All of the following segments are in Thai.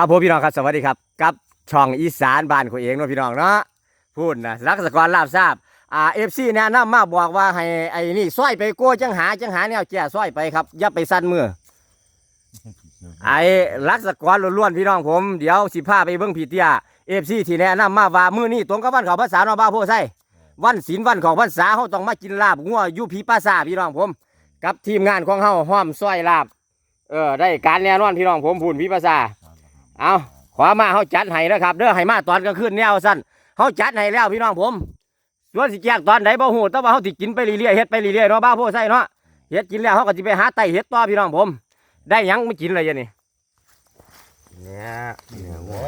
ครับผมพี่น้องครับสวัสดีครับกับช่องอีสานบ้านของเองเนาะพี่น้องเนาะพูดนะรักษกรลาบทราบอ่าเอฟซีแนะนำมาบอกว่าให้ไอ้นี่ซ้อยไปโก้จังหาจังหาแนวแก่ซ้อยไปครับอย่าไปสั้นมือไอ้รักษกรล้วนๆพี่น้องผมเดี๋ยวสิพาไปเบิ่งผีเตี้ยเอฟซีที่แนะนำมาว่ามื้อนี้ตรงกับวันเขาภาษาเนาะบ้าวโพไซวันศีลวันของพรรษาเฮาต้องมากินลาบงัวอยู่ผีปราสาทพี่น้องผม กับทีมงานของเฮาห้อมซ้อยลาบเออได้การแน่นอนพี่น้องผมพูนผีปราสาท เอาขอมาเขาจัดให้นะครับเด้อให้มาตอนกลางคืนแนวสั้นเขาจัดให้แล้วพี่น้องผมส่วนสิแจกตอนไหนบ่ฮู้แต่ว่าเขาสิกินไปเรื่อยๆเฮ็ดไปเรื่อยๆเนาะบ้าโพใส่เนาะเฮ็ดกินแล้วเขาก็สิไปหาไตเฮ็ดต่อพี่น้องผม ได้ยังไม่กินเลยยันนี่เนี่ยเนี่ยวัว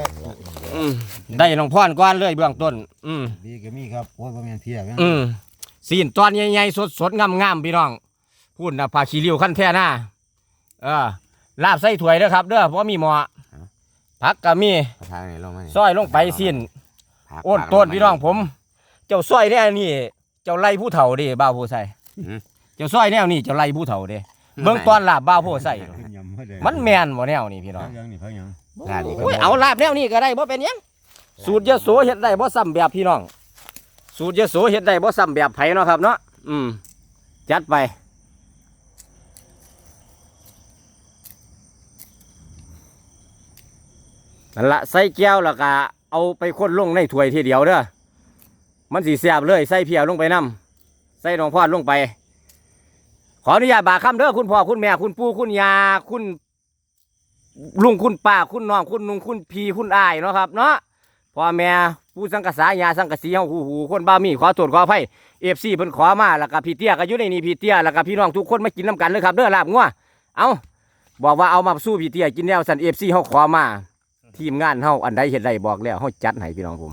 อืมได้น้องพรก่อนเลยเบื้องต้น อืมดีก็มีครับโอ้ยบ่แม่นเพียกนะอืมสีนตอนใหญ่ๆสดๆงามๆพี่น้องพูดนะพาขี้ริ้วขั้นแท่หน้าเออลาบใส่ถ้วยเด้อครับเด้อเพราะมีหมอ ผักก็มีทางไหนลงมานี่ซอยลงไปสิ้นผักโอ้นผักต้นลมาพี่น้องผม เจ้าซอยแนวนี่เจ้าไล่ผู้เฒ่าเดิบ้าวผู้ใส่หือเจ้าซอยแนวนี่เจ้าไล่ผู้เฒ่าเดิเบิ่งตอนลาบบ้าวผู้ใส่มันแมนบ่แนวนี่พี่น้องยังนี่พักยังโอ้ยเอาลาบแนวนี้ก็ได้บ่เป็นหยังสูตรยโสเฮ็ดได้บ่ซ้ำแบบพี่น้อง สูตรยโสเฮ็ดได้บ่ซ้ำแบบไผเนาะครับเนาะอืมจัดไป นั่นละใส่แก้วแล้วก็เอาไปคนลงในถ้วยทีเดียวเด้อมันสีแซ่บเลยใส่เพียวลงไปน้ำใส่น้องพอดลงไป ขออนุญาตบากคำเด้อคุณพ่อคุณแม่คุณปู่คุณยาคุณลุงคุณป้าคุณน้องคุณนุงคุณพี่คุณอายเนาะครับเนาะพ่อแม่ผู้สังกษายาสังกสีเฮาหูหูคนบ้ามีขอโทษขออภัยเอฟซีเพิ่นขอมาแล้วก็พี่เตี้ยก็อยู่ในนี้พี่เตี้ยแล้วก็พี่น้องทุกคนมากินน้ำกันเลยครับเด้อลาบงัวเอาบอกว่าเอามาสู้พี่เตี้ยกินแล้วสันเอฟซีเฮาขอมา ทีมงานเฮาอันใดเห็นใดบอกแล้วเฮาจัดให้พี่น้องผม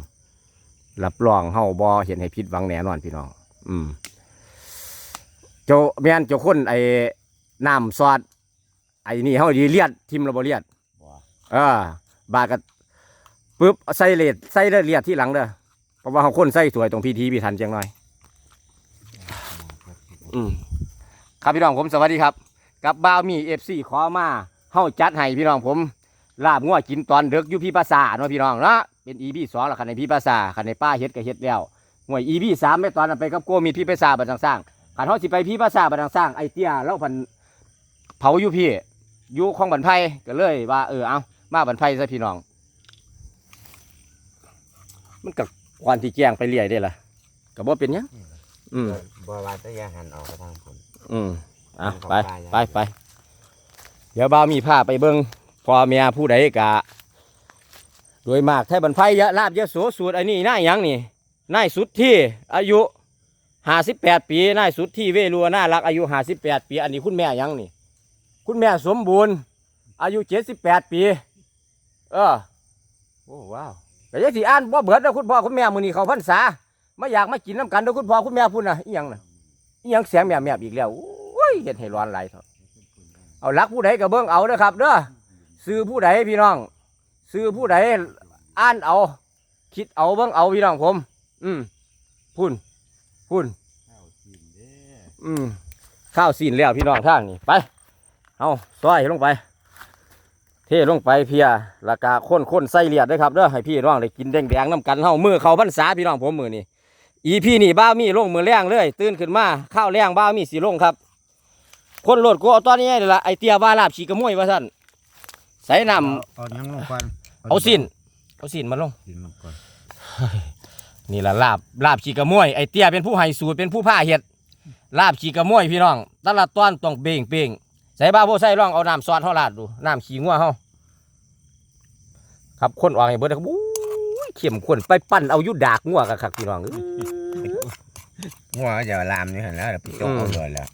รับรองเฮาบ่เห็นให้ผิดหวังแน่นอนพี่น้อง อืมเจ้าแม่นเจ้าคนไอ้น้ำซอสไอ้นี่เฮาดีเลียดทิมระบ่เลียดเออบาดกันปึ๊บใส่เลดใส่เลือดเลียดที่หลังเด้อเพราะว่าเขาคนใส่สวยตรงพีทีพีทันจังหน่อย อืมครับพี่น้องผมสวัสดีครับ กับบ้าวมีเอฟซีขอมาเฮาจัดให้พี่น้องผม ลาบงัวกินตอนเด็กอยู่พี่ภาษาเนาะพี่น้องเนาะเป็นอีพีสองแล้วคันในพี่ภาษาคันในป้าเฮ็ดก็เฮ็ดแล้วหน่วยอีพีสามแม่ตอนนั้นไปกับโกมีพี่ภาษาบัดสร้างขันเฮาสิไปพี่ภาษาบัดสร้างไอเตี้ยแล้วพันเผาอยู่พี่อยู่ของบันไพก็เลยว่าเออเอามาบันไพซะพี่น้อง มันกับควันที่แจ้งไปเรื่อยได้ล่ะกับว่าเป็นหยังอืมบ่ว่าจะแยกหันออกไปทางผลอืมอะของไปป้ายังไปไปเดี๋ยวบ่าวมีผ้าไปเบิ้ง พ่อเมียผู้ใดกะโดยมากไทยบันไพยะลาบยะโสสูตรอันนี้นายยังนี่นายสุดที่อายุห้าสิบแปดปีนายสุดที่เวรัวน่ารักอายุห้าสิบแปดปี อันนี้คุณแม่ยังนี่ คุณแม่สมบูรณ์ อายุเจ็ดสิบแปดปี เออโอ้ว้าวแต่ยังสิอ่านบ่เบิดนะคุณพ่อคุณแม่มือนี้เขาพรรษาไม่อยากมากินน้ำกันเด้อคุณพ่อคุณแม่พุ่นะอีหยังนะอีหยังเสียงแม่ๆอีกแล้วโอ้ยเฮ็ดให้ร้อนไหลเถอะเอารักผู้ใดก็เบิ่งเอาเด้อครับเด้อ ซื้อผู้ใดพี่น้อง ซื้อผู้ใดอ่านเอา คิดเอาเบิ่งเอาพี่น้องผม อืมพุ่นพุ่นอืมข้าวซีนแล้วพี่น้องทางนี่ไปเอาซอยลงไป เทลงไปเพียแล้วก็ข้นข้นๆใส่เลียดด้วยครับเด้อให้พี่น้องได้กินแดงๆน้ำกันเฮามือเขาพรรษาพี่น้องผมมือนี่อีพี่นี่บ้ามีลงมือแรงเลยตื่นขึ้นมาข้าวแรงบ้ามีสีลงครับ คนโหลดกูเอาตอนนี้เลยละไอเตียว่าลาบฉีกระมวยว่าสั่น ใส่น้เอายังลงก่อนำเอาสินเอาสินมาลงสินลงก่อนนี่ละลาบลาบฉีกระมวยไอเตียเป็นผู้ให้สูตรเป็นผู้ผ้าเห็ดลาบฉีกระมวยพี่น้องแตละตอนต้องเบ่งเบ่งใส่บ้าวโพใส่ร่องเอาน้ำซอสเฮาลาดดูน้ำขี้งัวเฮาครับคนวางให้เบิดนะครับอู้ยเข้มข้นไปปั้นเอาอยุดากงัวกันครับพี่น้องเอ้ยหัวจะลามนี่หันแล้วเดี๋ยวไปจกอืมเอาเลยแล้ว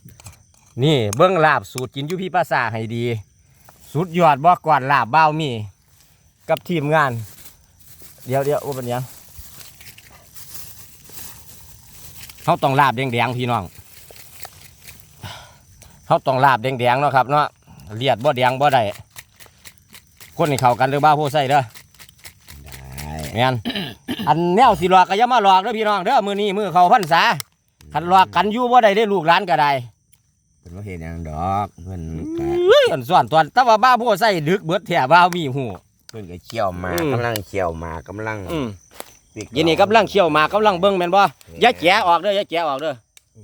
นี่เบิ้งลาบสูตรกินอยุพี่ภาษาให้ดี สุดยอดบ่ก่อนลาบบ้าวมี กับทีมงาน เดี๋ยวเดี๋ยวว่าเป็นหยังเขาต้องลาบแดงๆพี่น้องเขาต้องลาบแดงๆเนาะครับเนาะเลียดบ่แดงบ่ได้คนให้เข้ากันเด้อบ้าวโพใส่เด้อได้แม่น อันแนวสิหลอกก็อย่ามาหลอกเด้อพี่น้องเด้อมือนี้มือเขาพรรษาคันหลอกกันอยู่บ่ได้ได้อลูกหลานก็ได้ เป็นว่าเห็นยังดอกเพิ่นก็เฮ้ยอันส่วนตอนแต่ว่าบ้าพวกใส่ดึกเบิดแถบ้ามีหูพิ่นก็เคี่ยวหมาอืม กำลังเคี่ยวหมากกำลังอืมปิกยินนี่กำลังเคี่ยวหมากกำลังเบิ่งแม่นบ่อย่าแกะออกเด้ออย่าแกะออกเด้อ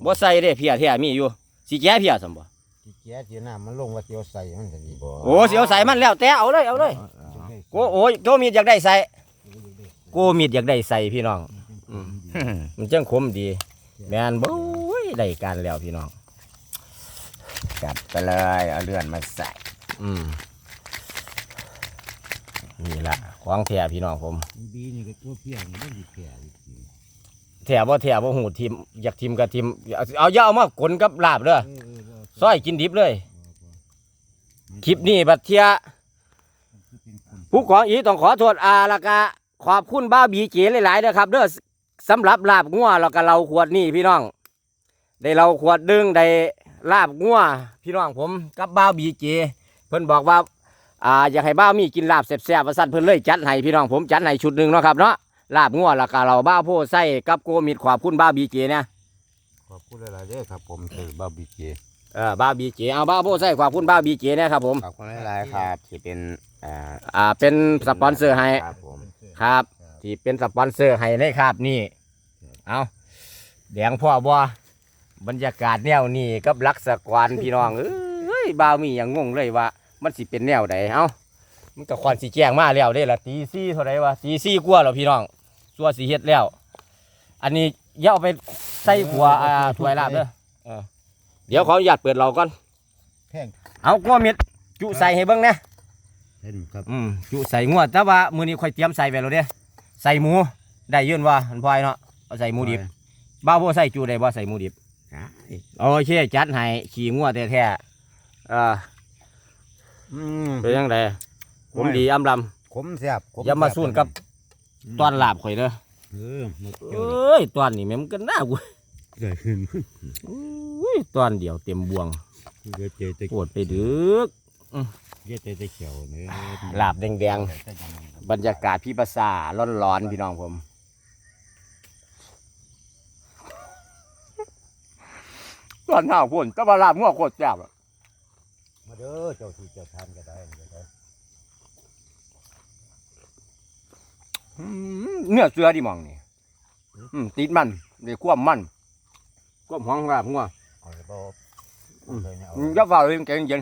บ่ใส่เด้เพียแท้มีอยู่สิแกะเพียซั่นบ่ที่แก่ที่น้ำมันลงว่าเตียวใส่มันก็ดีบ่โอ้สิเอาใส่มันแล้วแต่เอาเลยเอาเลย โอ้โอ้ยโกมีดอยากได้ใส่โกมีดอยากได้ใส่พี่น้องอืมมันจังคมดี แม่นบ่โอ้ยได้การแล้วพี่น้อง จัดไปเลยเอาเลือดมาใส่ อืมนี่ละของแท้พี่น้องผมบีนี่ก็ตัวเพียงมันดีแก่อีกทีแท้บ่แท้บ่หูทิมอยากทิมก็ทิมเอาเอาอย่าเอามากลกับลาบเด้อเออเออบ่ซอยกินดิบเลย คลิปนี้บัดเทียคือเป็นคนผู้ของอีต้องขอโทษอาและกะขอบคุณบ้าบีเจหลายๆนะครับเด้อสำหรับลาบงัวแล้วก็เราขวดนี่พี่น้อง ได้เราขวดดึงได้ ลาบงัวพี่น้องผมกับบ้าบีเจเพิ่นบอกว่าอ่าอยากให้บ้ามีกินลาบแซ่บๆว่าสั่นเพิ่นเลยจัดให้พี่น้องผมจัดให้ชุดหนึ่งเนาะครับเนาะลาบงัวแล้วก็เราบ้าโพไส้กับโกมิดขอบคุณบ้าบีเจนะขอบคุณหลายๆเด้อครับผมคือบาร์บีเจเออบ้าบีเจเอาบ้าโพไส้ขอบคุณบ้าบีเจนะครับผมขอบคุณหลายๆครับที่เป็นอ่าอ่าเป็นสปอนเซอร์ให้ครับผมครับที่เป็นสปอนเซอร์ให้ในครับนี่เอาแดงพ่อบ่ บรรยากาศแนวนี้กับลักษกรพี่น้องเอ้ยบ่าวมีอย่างงงเลยว่า มันสิเป็นแนวใดเอ้ามันก็ควันสิแจ้งมาแล้วได้ละตีซี่เท่าไรวะตีซี่กว่าแล้วพี่น้องสัวสีเฮ็ดแล้ว อันนี้อย่าเอาไปใส่หัวอ่าถ้วยลาบเด้อเออเดี๋ยวขออนุญาตเปิดเราก่อนแพงเอากัวเม็ดจุใส่ให้เบิ่งนะเห็นครับอืมจุใส่งวดแต่ว่ามื้อนี้ค่อยเตรียมใส่ไว้แล้วเด้ใส่หมูได้ยืนว่าอันพลอยเนาะเอาใส่หมูดิบบ้าวบ่ใส่จุได้บ่ใส่หมูดิบอะ โอเคจัดให้ขี่งัวแท้ๆเอออืมเป็นยังไงผมดีอำลขมแซ่บขำอย่ามาสู้กับตอนลาบข่อยเด้อเออหมดเอเกี่ยว้ยตอนนี้แม่มันก็น่ากูเกิดขึ้นอุ้ยตอนเดียวเต็มบวงเกิดเจอแต่ปวดไปดึกเกิดเจอแต่เขียวเนี่ยลาบแดงๆ บรรยากาศพี่ภาษาร้อนๆพี่น้องผม ตอนหน้าพ่นก็มาลาบงัวโคตรแซ่บอะมาเด้อเจ้าที่เจ้าทานก็ได้ก็ได้อืมเนื้อเสือดิหมองนี่อืมติดมันเดี๋ยวควบมันควบห้องลาบงัวเอาไปบ่อืมเลยเนี่ยเอาอืมอย่าฝ่าเลี้ยงเก่งเย็น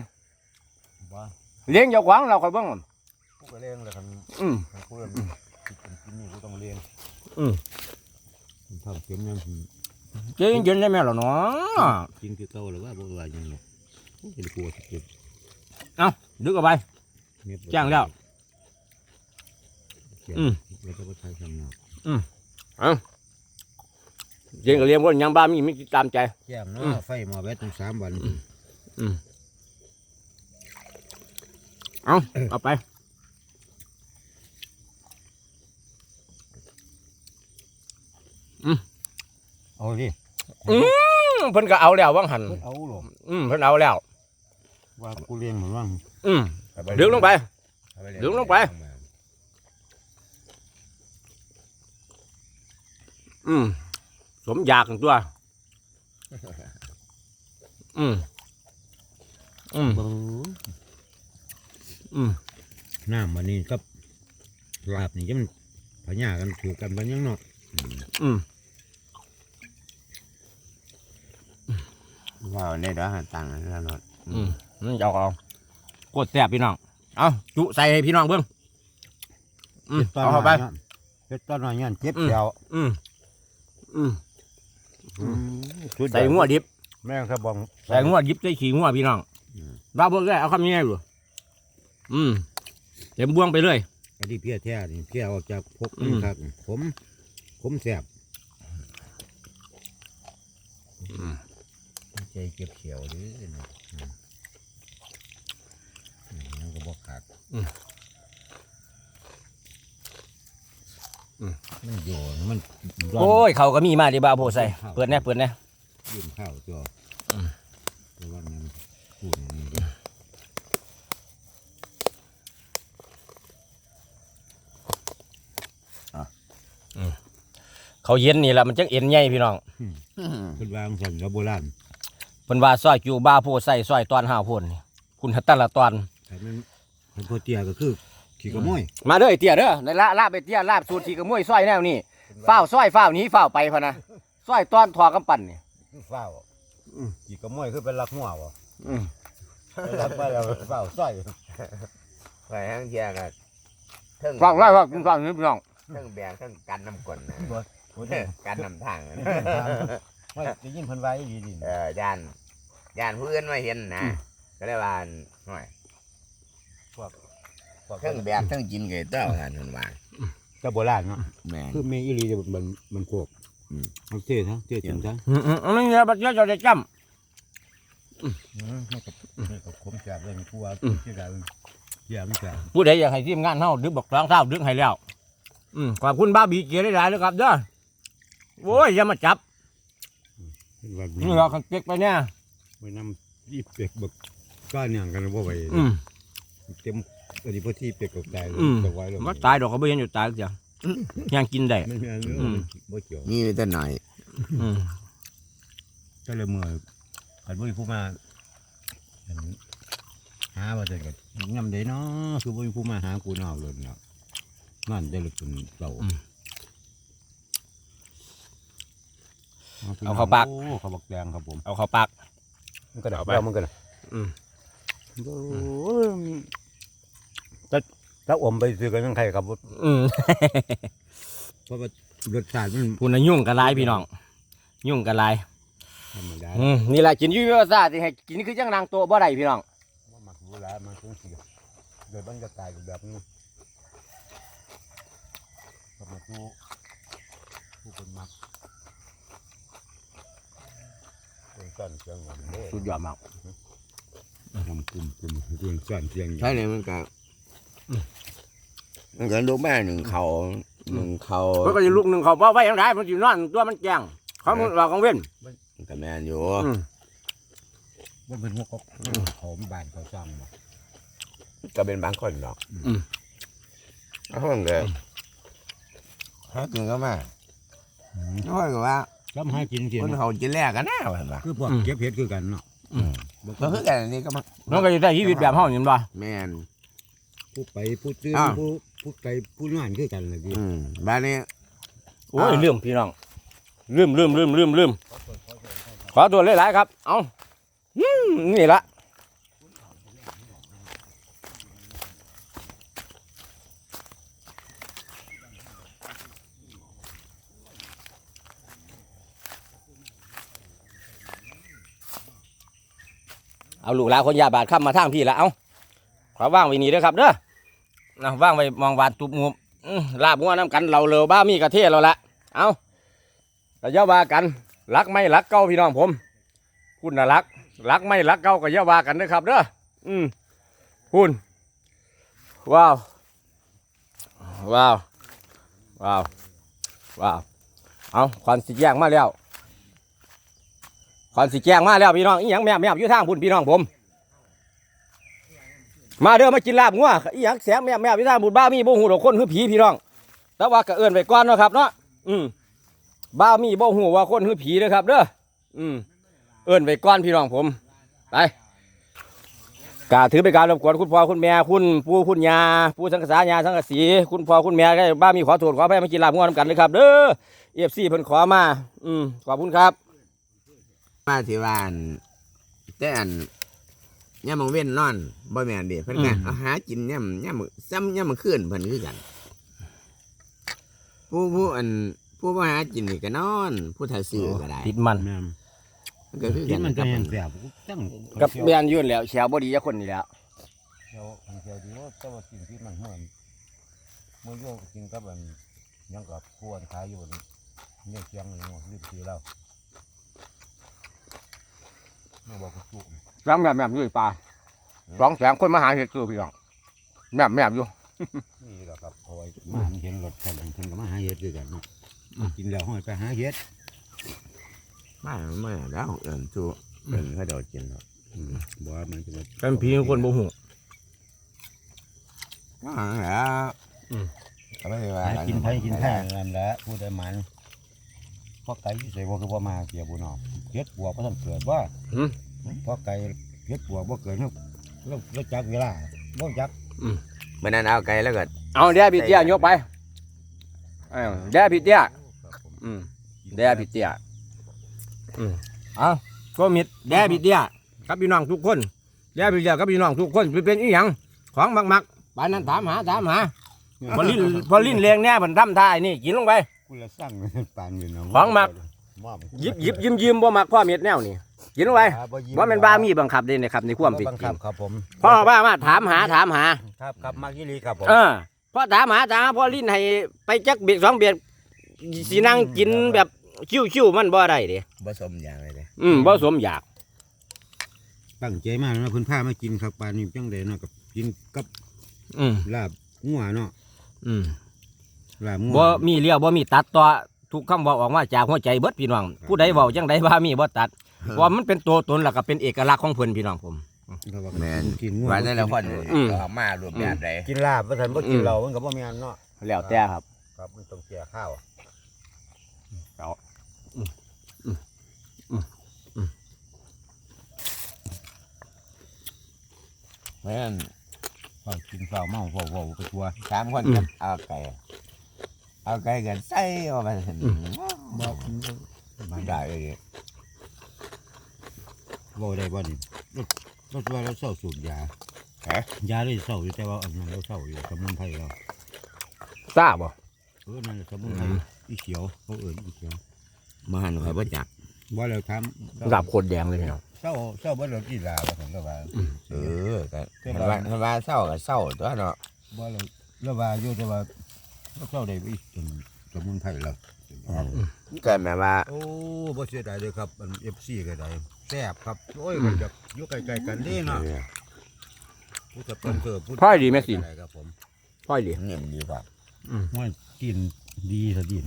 ว่าเลี้ยงอย่าขวางเราคอยเบ้างมันผู้ก็เลี้ยงเลยคันอืมคันผู้มันกินกินนี่ก็ต้องเลี้ยงอืมผมทำเข็มยังผม เย็นเย็นได้ไหมล่ะเนาะกินคือเก่าหรือว่าบ่ว่าหยังเนี่ยเห็นกลัวที่เก็บดึกเอาไปเม็ดจ้างแล้วอืมแล้วก็บ่ใช้ทำเนาะเย็นก็เลี้ยงคนยังบ้ามีไม่ตามใจแก้มอืมเนาะไฟมาไว้ตั้งสามวันอืมเอาเอาไป เอาดิอืมเพิ่นก็เอาแล้วว่างหันเอาหรออืมเพิ่นเอาแล้ว ว่ากูเลี้ยงเหมือนว่าอืมดึงลงไป ดึงลงไป อืมสมอยากของตัว อืมอืมอืมน้ำวันนี้กับลาบนี่จะมันพญากันถือกันวันยังเนาะอืม ว้าวได้ดอกหาตังค์แล้วเนาะอืมนี่จะเอาเอาโคตรแซ่บพี่น้อง เอาจุใส่ให้พี่น้องเบิ่งอืมตอนเอาเข้าไปหน่อยนี่ยเฮ็ดตอนหน่อยเนี่ยเจ็บอืมแถวอืมอืมสุดยอดใส่งัวดิบ แม่งถ้าบองใส่งัวดิบใส่ขี้งัวพี่น้องอืมบ้าเบิ่งได้เอาคำนี้ไงอยู่อืมเต็มบ่วงไปเลยอันนี้เพี้ยแท้นี่เพี้ยออกจากพกอืมนี่ครับผม ผมแสบอืม ใจเก็บเขียวดิเนี่ยอืมอืมมันก็บอกขาดมันโยนมันร้นโอ้ยเขาก็มีมาดิบ้าโพใส่เปิดแน่เปิดแน่ยื่นข้าวจ่ออมระวังมันพูดอย่างนี้เขาเย็นนี่แหละมันจังเอ็นใหญ่พี่น้องเป็นวางสั่นกับโบราณเพิ่นว่าซอยจูบ้าโพใส่ซอยตอนห้าพ่นนี่คุณแต่ละตอนแต่มันมันพอเตียก็คือขี่กระมวยมาเด้อไอ้เตี้ยเด้อในละลาบไปเตี้ยลาบสูตรขี่กระมวยซอยแนวนี้ฝ้าวซอยฝ้าวหนี้ฝ้าวไปพะนะซอยต้อนทอกำปั้นนี่เฝ้าขี่กระมวยคือเป็นลักหัวบ่อืมไปรักไปแล้วเฝ้าสร้อยไปทั้งเทียกันเทั้งฟังไล่ว่ากินฟังนี้พี่น้องเทั้งแบงเทั้งกันน้ำกลนนะบ่บ่เอได้อกันน้ำทางนะว่าจะยินเพิ่นไว้ดีดีเออย่าน ย่านผู้อื่นมาเห็นนะ ก็เลยว่าหน่อยพวกพวกเทั้งแบกเทั้งกินเกยเต้าหันคนว่าก็โบราณเนาะแม่น คือเมอีหลีจะมันมันพวกอืมเอาเท่ซะเท่จริงซะอืมอืมอันนี้เนี่ยบัดเดี๋ยวจะได้จอืมมันก็มันก็คมแซ่บเลยมีผู้ว่าที่ได้เยี่ยมแซ่บำผู้ใดอยากให้ทีมงานเฮาดึกบอกร้องเท้าดึกให้แล้ว อืมขอบคุณบ้าบีเกียร์หลายๆเลยครับเด้อโอ้ยอย่ามาจับ เป็นว่านี่เราขังเก็กไปเนี่ย ไปนำอีเป็กบักก้านอย่างกันบ่ไหวอืมเต็มอดีตพที่เป็กกับตายเลยอืมจะไว้แล้วมาตายดอกก็ไม่เห็นอยู่ตายเสียยังกินได้ ไม่มีอะไรเลยอืม บ่เกี่ยวมีแต่หน่อยอืมก็เลยเมื่อขันบ่มีผู้มาอันหาว่าจะก็ยำได้เนาะคือบ่มีผู้มาหากูเนาะเลยเนาะนั่นได้ลึกจนเต่าเอาเข้าปาก โอ้เขาบักแดงครับผม เอาเข้าปาก มันก็ได้เอาไปแล้วมันก็ได้อืมโอ้ยถ้าถ้าอมไปซื้อกันยังใครครับอืมเพราะว่ารสชาติมันพูดนะยุ่งกันหลายพี่น้อง ยุ่งกันหลายธรรมดาอืมนี่แหละกินอยุ่ยภาษาที่ให้กินคือจังนางโตบ่ได้พี่น้อง ว่ามักรู้แล้วมันคงเสียโดยบรรยากาศแบบนี้ก็มาดูผู้คนมัก เป็นสั้นเสียงหวานเด้สุดยอดมากทำกลุ่มกลุ่มเป็นสั้นเสียงใช่เลยมันก็มันก็ลูกแม่หนึ่งเขาหนึ่งเขาเพิ่นก็จะลุกหนึ่งเขาเพราะไว้ยังไงมันสินอนตัวมันแจ้งเขามันเรากังเว้นมันก็แม่นอยู่อืมว่าเป็นหัวกอกเขาบ้านเขาสร้างมาก็เป็นบางคนหรอกเอาห้องก็หากินก็มาน้อยก็ว่า ก็มาให้กินกินคนเขาจะแลกกันนะว่าบ่คือพวกเก็บเห็ดคือกันเนาะก็คือกันอันนี้ก็มามันก็จะได้ชีวิตแบบเฮาเห็นบ่ แม่น ผู้ไปผู้ตื้ออ้าว ผู้ผู้ไกลผู้งานคือกันเลยพี่อืมบ้านนี้ โอ้ยลืมพี่น้องลืมลืมลืมลืมลืมขอตัวหลายๆครับ เอาอืมนี่ละ เอาลูกหลานคนยาบาดข้ามมาทางพี่ละเอาขอว่างไว้นี่เด้อครับเด้อนะว่างไว้มองวานตุบงูลาบงัวน้ำกันเราเลอบ้ามีกระเทศเราละเอาก็อย่าว่ากันรักไม่รักเก้าพี่น้องผม คุณน่ะรักรักไม่รักเก้าก็ย่าว่ากันเด้อครับเด้ออืมคุณว้าวว้าวว้าวว้าวเอาควันสีแยงมาแล้ว ควันสีแยงมาแล้วพี่น้องอีหยังแม่แม่อยู่ทางพุ่นพี่น้องผม มาเด้อมากินลาบงัวอีหยังแสงแม่แม่อยู่ทางพุ่นบ้ามีบ่หูดอกคนคือผีพี่น้อง แต่ว่าก็เอื้อนไปก่อนเนาะครับเนาะอืมบ้ามีบ่หูว่าคนคือผีเด้อครับเด้ออืมเอิ้นไปก้อนพี่น้องผมไปกาถือเป็นการรบกวนคุณพ่อคุณแม่คุณปู่คุณยาปู่สังกษายาสังกสีคุณพ่อคุณแม่ได้บ้ามีขอโทษขอไปมากินลาบง่วงนำกันเลยครับเด้อเอฟซีเพิ่นขอมา อืมขอบคุณครับ มาที่บ้านแต่อันย่ามองเว้นนอนบ่แม่นเดิเพิ่นก็อืม เอาหากินย่ำย่ำซ้ำย่ำมันขึ้นเพิ่นคือกัน ผู้ผู้อัน ผู้มาหากินนี่ก็นอน ผู้ถ่ายซื้อก็ได้ติดมัน แม่นมันก็คือกิกันนมันกัจะบแห้มังนแสบตั้งกับเบียนยื่นแล้วแฉวบ่ดีจักคนนี่แหล้วเดี๋ยวอันเดียวดีว่าแต่ว่ากินที่มันเหมือนมือโยกกินกับอันยังกับพวนขายอยู่นี่เนี่ยเชียงนี่เนาะรีบซื้อแล้ว ไม่บอกกูจุกร้ำแม่แม่อยู่ป่าร้องแสงคนมาหาเห็ดคือพี่น้องแม่แม่อยู่นี่แหละครับเอาไว้มาเห็นรถกันเพิ่นก็มาหาเห็ดด้วยกันเนาะกินแล้วห้อยไปหาเห็ดมาเมื่อแล้วเอิ้นสู้เอิ้นเขาเดากินเนาะอืมบอกว่ามันจะมาเป็นผีคนบ่หูก็หาแล้วอืมก็ไม่ได้ว่าหากินไผกินแท้นั่นแหละผู้ใดมันเพราะไก่ใส่บ่คือบ่มาเกี่ยวบุญออกเฮ็ดบวกบ่ทันเกิดว่าหืมเพราะไก่เฮ็ดบวกบ่เกิดเนาะเราเราจักเวลาบ่จักอืมเมื่อนั้นเอาไก่แล้วก็ เอาเดี๋ยวพี่เตี้ยยกไปเอาเดี๋ยวพี่เตี้ยครับผมอืมเดี๋ยวพี่เตี้ยอืมเอาก็มิดเดี๋ยวพี่เตี้ยกับพี่น้องทุกคนเดี๋ยวพี่เตี้ยกับพี่น้องทุกคนเป็นอีหยังของมักๆไปนั้นถามหาถามหาพอลิ้นพอลิ้นเลียงแน่มันทำท่าไอ้นี่กินลงไป กูละสั่งปานอยู่เนาะของมักมอบหยิบหยิบยิ้มยิ้มบ่มักพ่อเม็ดแนวนี่กินลงไปครับยิ้ว่ามันบ้ามีบังคับเด้นะครับในความเป็นบังจริคับงครับผมพ่อว่ามาถามหาถามหา ครับครับมากิลีครับผมเออพ่อถามหาถามหาพ่อลิ้นให้ไปจักเบียดสองเบียดสีนั่งกินแบบชิวๆมันบ่ได้เด้ผสมอย่างไรเลยอืมบ่สมอยากตั้งใจมากนะเพิ่นพามากินครับปานนี้จังได๋เนาะกับกินกับอืมลาบงัวเนาะอืม ลาบงัว บ่มีเลี้ยวบ่มีตัดต่อทุกคำเว้าออกมาจากหัวใจเบิดพี่น้อง ผู้ใดเว้าจังใดว่ามีบ่ตัดเพราะว่ามันเป็นตัวตนแล้วก็เป็นเอกลักษณ์ของเพิ่นพี่น้องผมครับว่าแม่นกินงัวว่าแต่ละคนอืมออกมารวมแบบใดกินลาบว่าซั่นบ่กินเหล้ามันก็บ่แม่นเนาะแล้วแต่ครับ ครับมันต้องเสียข้าวเพราะฉะนั้นพอกินข้าวเมาเว้าๆไปทั่วสามคนอืมกันเอาไก่ เอาไก่กันใส่เข้าไปบ่ไม่ได้เลยเว้าได้บ่นี่รถรถว่าเราเศร้าสูบยาฮะยาเลยเศร้าอยู่แต่ว่าอันนั้นเราเศร้าอยู่สมุนไพรเราทราบบ่เออนั่นแหละสมุนไพรอืมอีเขียวเขาเอิ้นอีเขียวมาหันคอยบ่จักบ่แล้วทำกับโคตรแดงเลยพี่น้องเศร้าเศร้าบ่แล้วกีฬาว่าซั่นก็ว่าเออก็เห็นว่าเห็นว่าเศร้าก็เศร้าตัวเนาะบ่แล้วแล้วว่าอยู่แต่ว่า เราเศร้าได้อีกจนสมุนไพรเราเกิดแบบว่า โอ้บ่เสียดายเลยครับอัน FC ก็ได้แซ่บครับ โอ้ยมันจะอยู่ใกล้ๆกันเด้เนาะผู้จะเปิ้นเกิดผู้พ่อยดีแม่สิ อะไรครับผมพ่อยดีเงียบดีกว่าว่ากินดีซะดิน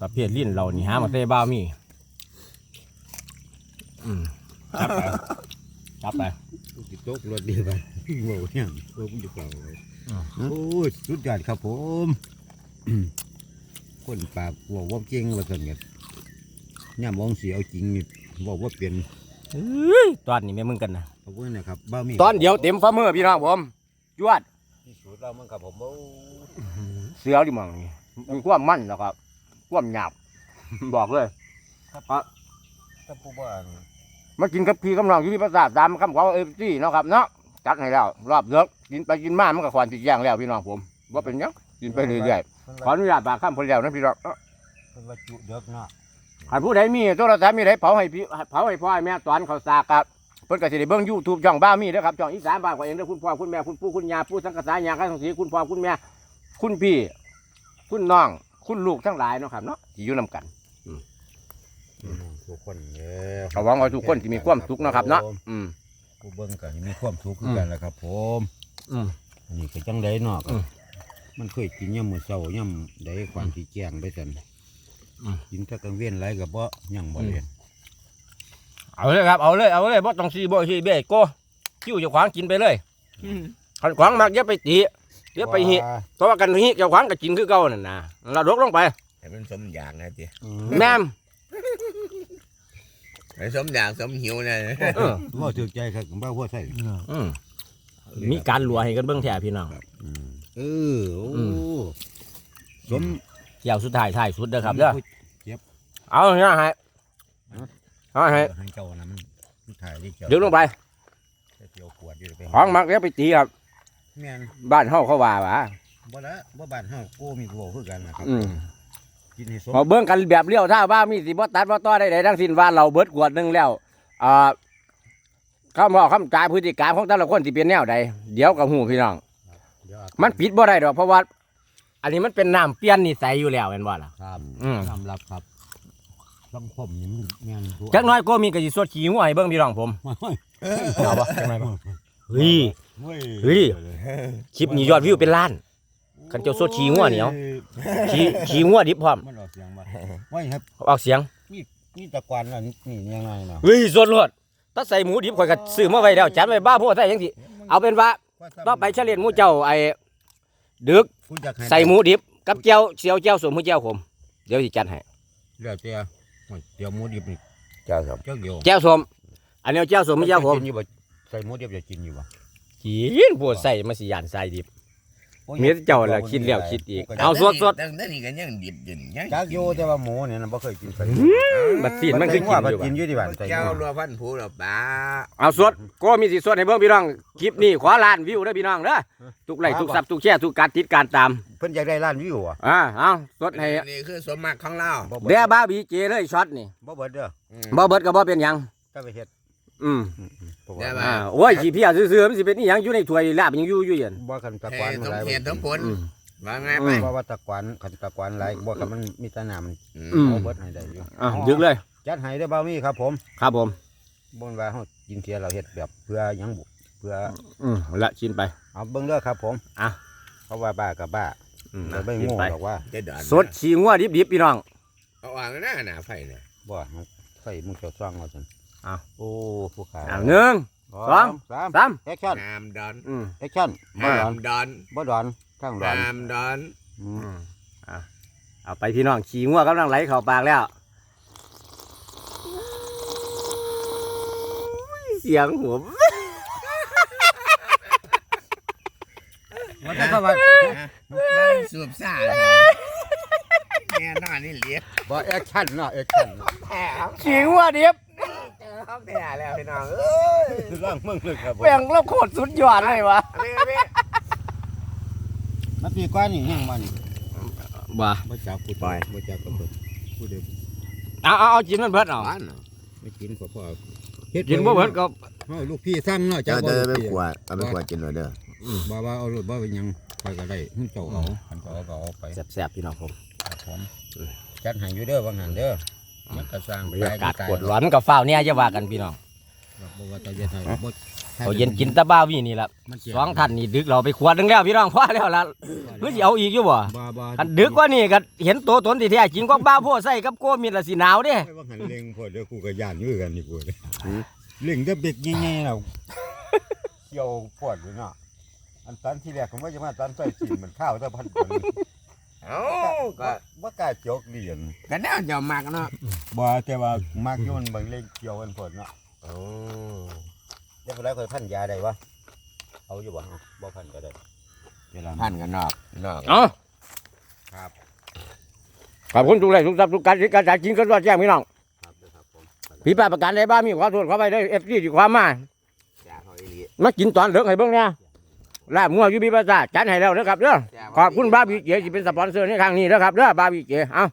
ประเภทลิ้นเรานี่หามาเตบ้าวมีอืมจับไปจับไปผู้สิตกรถดีไปโว้เนี่ยโอ้ผู้จะเก่าเลยอืม โอ้ยสุดยอดครับผมอืมคนปากบอกว่าเก่งว่าซั่นกันย่ามองสิเอาจริงนี่บอกว่าเปลี่ยนเฮ้ยตอนนี้แม่มึงกันนะขอบคุณนะครับบ้ามีตอนเดียวเต็มฝ่ามือพี่น้องผมจวดที่สุดเรามันครับผมโอ้เสือดิมังนี่มีความมั่นแล้วครับความหยาบบอกเลยถ้าผู้บ้านมากินกับพี่กำลังอยู่ที่ประสาทตามคำขอเอฟซีเนาะครับเนาะจัดให้แล้วรอบเลิก กินไปกินมามันก็ควรติดแย่งแล้วพี่น้องผมว่าเป็นหยังกินไปเรื่อยๆขออนุญาตปากข้ามคนแล้วนะพี่น้องเนาะเป็นว่าจุเด็กเนาะหากผู้ใดมีโทรศัพท์มีใดเผาให้พี่เผาให้พ่อให้แม่ตอนเขาสากครับเพิ่นก็สิได้เบิ่ง YouTube ช่องบ้ามีเด้อครับช่องอีสานบ้านของเองเด้อคุณพ่อคุณแม่คุณปู่คุณย่าปู่สังกษายาคันสังสีคุณพ่อคุณแม่คุณพี่ คุณน้อง คุณลูกทั้งหลายเนาะครับเนาะที่อยู่นํกันทุกคนเด้อก็หวังว่าทุกคนสิมีความสุขเนาะครับเนาะอืม ผู้เบิ่งก็มีความสุขคือกันแหละครับผม อืมอันนี้ก็จังไดเนาะก็อืม มันเคยกินยามมื้อเช้ายามใดความสิแจ้งไปซั่นอืม กินถ้ากลางเว้นหลายก็บ่ยังบ่เรียนเอาเลยครับเอาเลยเอาเลยบ่ต้องซีบ่ซีเบ้โก้คิ้วเจ้าของกินไปเลยขันขวางมากอย่าไปตีอย่าไปหิเพราะว่ากันหิเจ้าของก็กินคือเก่านั่นน่ะเราดกลงไป ให้มันสมอย่างนะจีแม่มให้สมอย่างสมหิวนะ เออว่าถูกใจครับบ่าหัวใส่อืม มีการลัวให้กันเบิ่งแท้พี่น้อง เออโอ้อื สมเกี่ยวสุดท้ายท้ายสุดเด้อครับเด้อเอาเนี่ยให้เอาให้ให้เจ้านะมันมันถ่ายได้เจ้าดึงลงไปเจียวขวดอยู่ไปของมักอย่าไปตีครับ แม่นบ้านเฮาเขาว่าหว่าบ่ละบ่บ้านเฮากูมีกูคือกันนะครับอืมกินให้สมเอาเบิ่งกันแบบเลี้ยวถ้าว่ามีสิบ่ตัดบ่ต่อได้ใดทั้งสิ้นว่าเราเบิดขวดหนึงแล้วอ่า คำบอกคำจาพฤติกรรมของแต่ละคนสิเป็นแนวใดเดี๋ยวก็ฮู้พี่น้องเดี๋ยวมันปิดบ่ได้ดอกเพราะว่า อันนี้มันเป็นน้ำเปลี่ยนนิสัยอยู่แล้วแม่นบ่ล่ะ ครับอืมสำหรับครับสังคมนี่มันแม่นตัวจักหน้อยก็มีก็สิสวดขี้หัวให้เบิ่งพี่น้องผมเฮ้ยเอาบ่จักหน่อยบ่เฮ้ย เฮ้ยเฮ้ย คลิปนี้ยอดวิวเป็นล้าน คันเจ้าสดขี้งัวเหนียวขี้ขี้หัวดิบพร้อมมันออกเสียงบ่ไว้ครับ ออกเสียง นี่ตะกอนน่ะนี่ยังไงเนาะเฮ้ยสดโลด ถ้าใส่หมูดิบข่อยก็ซื้อมาไว้แล้วจัดไว้บ้าพวกใส่จังซี่เอาเป็นว่าต่อไปเฉลี่ยหมูเจ้าไอ้ดึกกูอยากให้ใส่หมูดิบกับเจียวเสียวเจียวสมหมูเจียวขมเดี๋ยวสิจัดให้เดี๋ยวเจ้าโอ้ยเดี๋ยวหมูดิบนี่เจ้าสมเจ้าเดียวเจียวสมอันนี้เจียวสมหมูเจียวขมกินอยู่บ่ใส่หมูดิบจะกินอยู่บ่กินปวดใส่มาสิยานใส่ดิบ มีแต่เจ้าล่ะคิดแล้วคิดอีก เอาสดสดตั้งแต่นี้ก็ยังดิบอยู่นี่ยังจักอยู่แต่ว่าหมูเนี่ยนะบ่เคยกินใส่บัดซีนมันคือกินอยู่กิว่ะนอยู่ที่บ้านใส่เจ้ารัวพันผูหรอป้าเอาสดก็มีสิสดให้เบิ่งพี่น้องคลิปนี้ขอล้านวิวเด้อพี่น้องเด้อทุกไลค์ทุกซับทุกแชร์ทุกการติดการตาม เพิ่นอยากได้ร้านวิวอะอ่าเอาสดให้นี่คือสมมักของเราบ่เบิเดี๋ยวดบ้าบีเจเลยช็อตนี่บ่เบิดเด้อบ่เบิดก็บ่เป็นหยังถ้าไปเฮ็ด อืมเพราะได้ว่าปะ อ่าโอ้ยขี้เพี้ยซื่อๆมันสิเป็นอีหยังอยู่ในถ้วยลาบยังอยู่อยู่ยันบ่คันตะแห่กวานต้มาองหลายเขียนต้องผลอืม ว่าไงอืไปมเพราะว่าตะกวานคันตะกวานหลายบ่คันมันมีแตะน้ำมันอืม เอาเบิดให้ได้อยู่อะยึกเลย จัดให้เด้อบ่าวมีครับผมครับผม บ่นว่าเฮากินเทียเราเฮ็ดแบบเพื่อหยังบุเพื่ออืมละชินไป เอาเบิ่งเด้อครับผมอะ เพราะว่าบ้ากับบ้าอืมเราไม่ชินโง่ไปหรอกว่าจะดอนสดฉีงัวดิบๆพี่น้อง เอาวางหน้าหนาไฟเนี่ยบ่ไฟมึงเจ้าซ่องเอาซั่นเอาโอ้ผู้ขาอ่าหนึ่ง สอง สามสามแอคชั่นน้ำดอนอืมแอคชั่นบ่ดอนน้ำดอนบ่ดอนข้างดอนน้ำดอนอืมอืมอะเอาไปพี่น้องฉีงัวกำลังไหลเข้าปากแล้ว เสียงหัวว่าแต่ว่านั่งสูบซ่าเลยแน่นอนนี่เหลียบ่แอคชั่นเนาะแอคชั่นแท้ครับฉีงัวดิบ เจอเขาแท้แล้วพี่น้องเอ้ยร่างมึงเลยครับผมแม่งเราโคตรสุดยอดเลยวะพี่พี่มาปีกว่านี่ยังมันบ้าบ่จับพูดบ่จับกับเพิ่นพูดเด้อเอาเอาเอาจิ้มมันเบิดเอาบ้านไม่กินพอพอเฮ็ดกินบ่เบิดก็เฮาลูกพี่สั่งเนาะเจ้าบ่เดินลูไปกพี่ขวดเอาไปขวดกินหน่อยเด้อบ่ว่าเอารถบ่เป็นหยังไปก็ได้หุ่นเจ้าเอาคันเจ้าเอาก็เอาไปแซ่บๆพี่น้องผมครับผมจัดให้อยู่เด้อว่างั้นเด้อ มันก็สร้างบรรยากาศกดร้อนกับฟ้าวเนี่ยจะว่ากันพี่น้องบ่ว่าจะเย็นให้บ่เขาเย็นกินแตะบ้าวีนี่ละมันเจ็บสองท่านนี่ดึกเราไปขวดนึงแล้วพี่น้องพอแล้วล่ะหรือสิเอาอีกอยู่บ่บ่บ่คันดึกกว่านี่ก็เห็นตัวตนที่แท้จริงก็บ้าโพใส่กับโกมิดละสิหนาวเด้ไปว่าหันเล็งพอเดี๋ยวกูก็ย่านอยู่กันนี่กูเลยเล็งจะเบ็ดใหญ่ๆแล้วเกี่ยวปวดอยู่เนาะอันตันที่แรกผมว่าจะมาตันใส่ชิ้นมันข้าวแต่พันคน เอ้าก็ บ่กล้าจกเหรียญก็แน่จะมากเนาะบ่แต่ว่ามักอยู่มันเบิ่งเล็งเกี่ยวกันพดเนาะโอ้เดี๋ยวคนแรกเคยพันยาได้วะเอาอยู่บ่บ่พันก็ได้เวลาพันกันนอกนอกเอ้าครับขอบคุณทุกไลค์ทุกซับทุกการติดการจ่ายจริงก็รอดแจ้งพี่น้องครับเด้อครับผมพี่ป้าประกันได้บ้ามีขอโทษขอไปได้เอฟซีที่ความมาจ้าเขาอีหลีมากินตอนเลิกให้เบิ่งเนี่ย ลาบงัวอยู่บีบาซ่าจัดให้แล้วนะครับเด้อขอบคุณบาร์บีเจที่เป็นสปอนเซอร์ในครั้งนี้นะครับเด้อบาร์บีเจเอ้า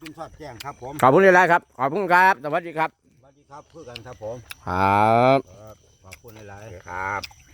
กินทอดแจ้งครับผมขอบคุณหลายๆครับขอบคุณครับสวัสดีครับสวัสดีครับเพื่อกันครับผมครับครับขอบคุณหลายๆครับ